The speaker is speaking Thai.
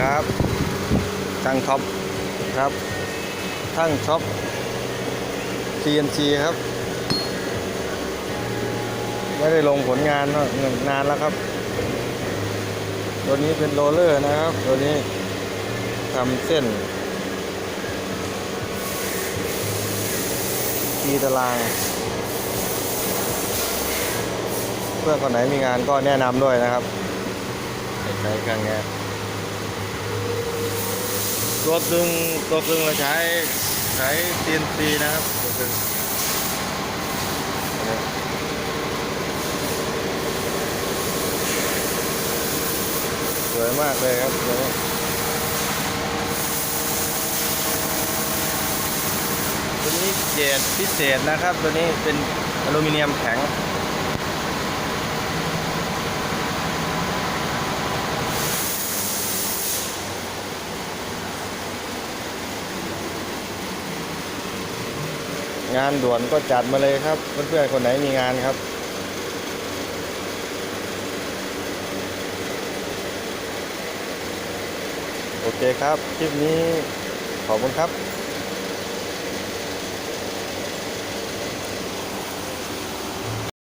ครับช่างท็อปครับช่างช็อป CNC ครับ ไม่ได้ลงผลงานเนอะนานแล้วครับ ตัวนี้เป็นโรลเลอร์นะครับ ตัวนี้ทำเส้นทีตาราง เพื่อนคนไหนมีงานก็แนะนำด้วยนะครับใช้เครื่องนี้ ตัวตึงตัวตึงเราใช้ใช้ CNC นะครับตัวตึงสวยมากเลยครับตัวนี้ตัวนี้เกรดพิเศษนะครับ ตัวนี้เป็นอลูมิเนียมแข็ง งานด่วนก็จัดมาเลยครับ เพื่อนๆคนไหนมีงานครับ โอเคครับ คลิปนี้ขอบคุณครับ